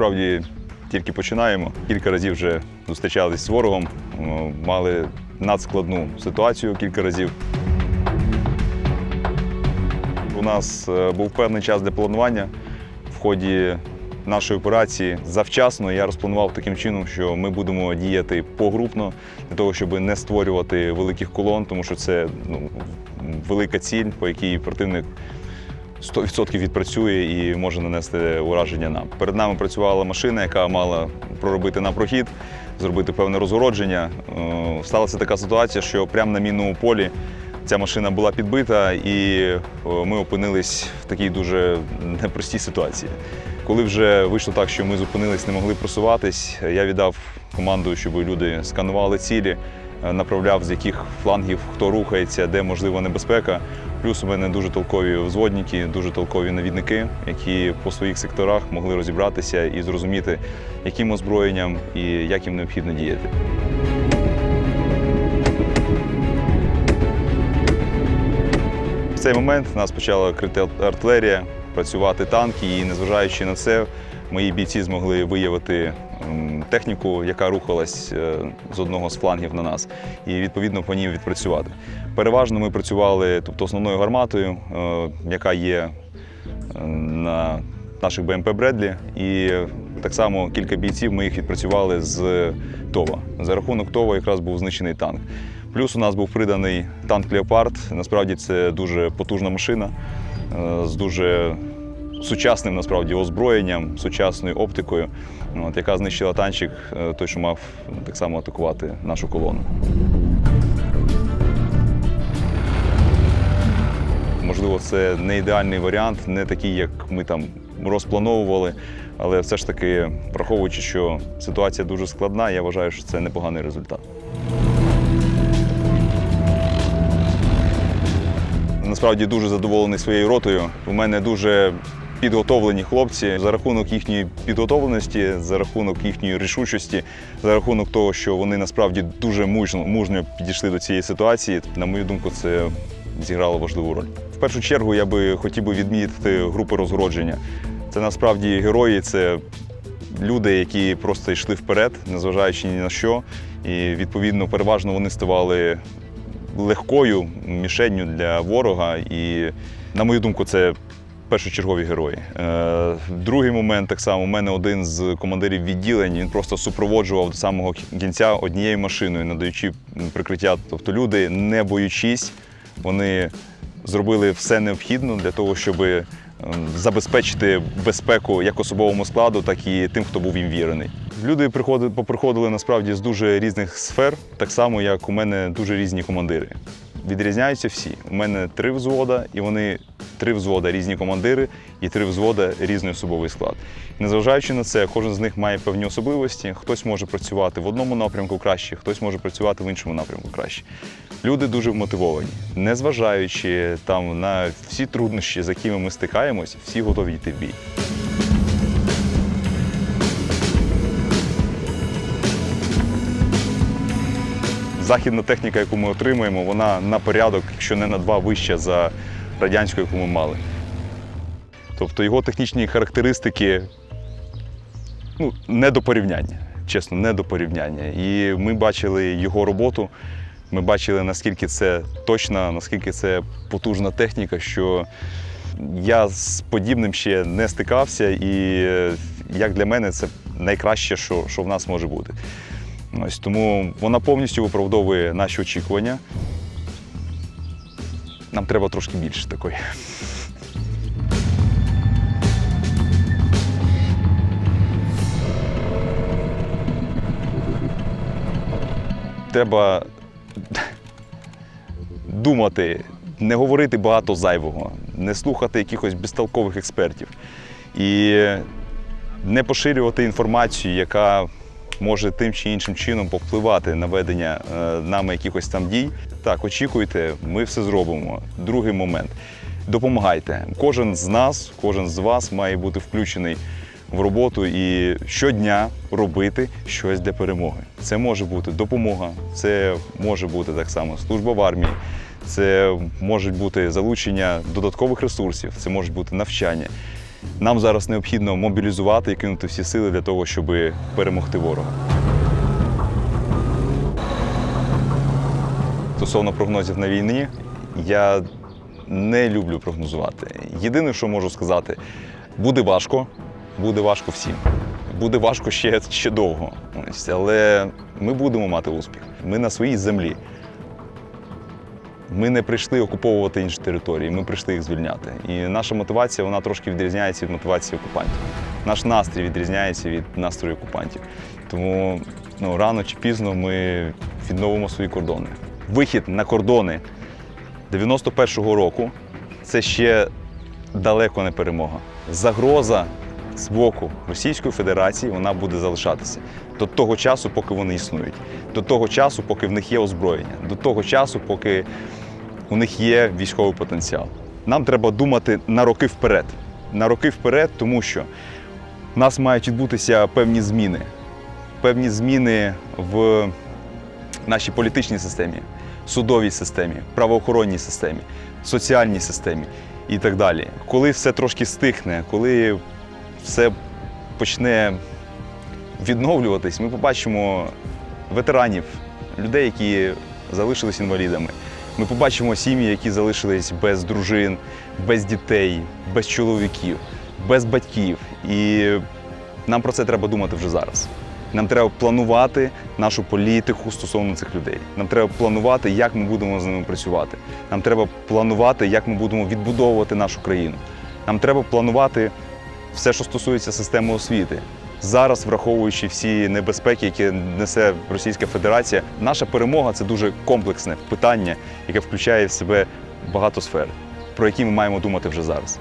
насправді тільки починаємо. Кілька разів вже зустрічались з ворогом, мали надскладну ситуацію кілька разів. У нас е, був певний час для планування. В ході нашої операції завчасно я розпланував таким чином, що ми будемо діяти погрупно для того, щоб не створювати великих колон, тому що це ну, велика ціль, по якій противник 100% відпрацює і може нанести ураження нам. Перед нами працювала машина, яка мала проробити нам прохід, зробити певне розгородження. Е, Сталася така ситуація, що прямо на мінному полі ця машина була підбита, і е, ми опинились в такій дуже непростій ситуації. Коли вже вийшло так, що ми зупинились, не могли просуватись, я віддав команду, щоб люди сканували цілі, е, направляв, з яких флангів хто рухається, де можлива небезпека. Плюс у мене дуже толкові взводники, дуже толкові навідники, які по своїх секторах могли розібратися і зрозуміти, яким озброєнням і як їм необхідно діяти. В цей момент нас почала крити артилерія, працювати танки, і незважаючи на це, мої бійці змогли виявити ем, техніку, яка рухалась е, з одного з флангів на нас, і відповідно по ній відпрацювати. Переважно ми працювали тобто, основною гарматою, е, яка є е, на наших БМП Бредлі, і так само кілька бійців ми їх відпрацювали з ТОВА. За рахунок ТОВА якраз був знищений танк. Плюс у нас був приданий танк Леопард. Насправді це дуже потужна машина з дуже сучасним насправді озброєнням, сучасною оптикою, от, яка знищила танчик, е, той, що мав так само атакувати нашу колону. Можливо, це не ідеальний варіант, не такий, як ми там розплановували, але все ж таки, враховуючи, що ситуація дуже складна, я вважаю, що це непоганий результат. Насправді дуже задоволений своєю ротою. У мене дуже підготовлені хлопці за рахунок їхньої підготовленості, за рахунок їхньої рішучості, за рахунок того, що вони насправді дуже мужньо, мужньо підійшли до цієї ситуації. На мою думку, це зіграло важливу роль. В першу чергу я би хотів би відмітити групи розгородження. Це насправді герої, це люди, які просто йшли вперед, незважаючи ні на що. І відповідно, переважно вони ставали легкою мішенню для ворога. І, на мою думку, це першочергові герої. Е, другий момент так само. У мене один з командирів відділень він просто супроводжував до самого кінця однією машиною, надаючи прикриття. Тобто люди, не боючись, вони зробили все необхідне для того, щоб ем, забезпечити безпеку як особовому складу, так і тим, хто був їм вірений. Люди приходили, поприходили насправді з дуже різних сфер, так само як у мене дуже різні командири. Відрізняються всі. У мене три взвода, і вони три взвода різні командири і три взвода різний особовий склад. Незважаючи на це, кожен з них має певні особливості. Хтось може працювати в одному напрямку краще, хтось може працювати в іншому напрямку краще. Люди дуже вмотивовані. Незважаючи там на всі труднощі, з якими ми стикаємось, всі готові йти в бій. Західна техніка, яку ми отримуємо, вона на порядок, якщо не на два вища за радянську, яку ми мали. Тобто його технічні характеристики ну, не до порівняння. Чесно, не до порівняння. І ми бачили його роботу. Ми бачили, наскільки це точна, наскільки це потужна техніка, що я з подібним ще не стикався, і е, як для мене це найкраще, що, що в нас може бути. Ось тому вона повністю виправдовує наші очікування. Нам треба трошки більше такої. Треба думати, не говорити багато зайвого, не слухати якихось безтолкових експертів і не поширювати інформацію, яка може тим чи іншим чином повпливати на ведення е, нами якихось там дій. Так, очікуйте, ми все зробимо. Другий момент. Допомагайте. Кожен з нас, кожен з вас має бути включений в роботу і щодня робити щось для перемоги. Це може бути допомога, це може бути так само служба в армії, це може бути залучення додаткових ресурсів, це може бути навчання. Нам зараз необхідно мобілізувати і кинути всі сили для того, щоб перемогти ворога. Стосовно прогнозів на війні, я не люблю прогнозувати. Єдине, що можу сказати, буде важко, буде важко всім. Буде важко ще, ще довго. Але ми будемо мати успіх. Ми на своїй землі. Ми не прийшли окуповувати інші території, ми прийшли їх звільняти. І наша мотивація вона трошки відрізняється від мотивації окупантів. Наш настрій відрізняється від настрою окупантів. Тому ну, рано чи пізно ми відновимо свої кордони. Вихід на кордони 91-го року це ще далеко не перемога. Загроза з боку Російської Федерації вона буде залишатися до того часу, поки вони існують, до того часу, поки в них є озброєння, до того часу, поки у них є військовий потенціал. Нам треба думати на роки вперед. На роки вперед, тому що в нас мають відбутися певні зміни. Певні зміни в нашій політичній системі, судовій системі, правоохоронній системі, соціальній системі і так далі. Коли все трошки стихне, коли все почне відновлюватись, ми побачимо ветеранів, людей, які залишились інвалідами. Ми побачимо сім'ї, які залишились без дружин, без дітей, без чоловіків, без батьків. І нам про це треба думати вже зараз. Нам треба планувати нашу політику стосовно цих людей. Нам треба планувати, як ми будемо з ними працювати. Нам треба планувати, як ми будемо відбудовувати нашу країну. Нам треба планувати все, що стосується системи освіти. Зараз, враховуючи всі небезпеки, які несе Російська Федерація, наша перемога це дуже комплексне питання, яке включає в себе багато сфер, про які ми маємо думати вже зараз.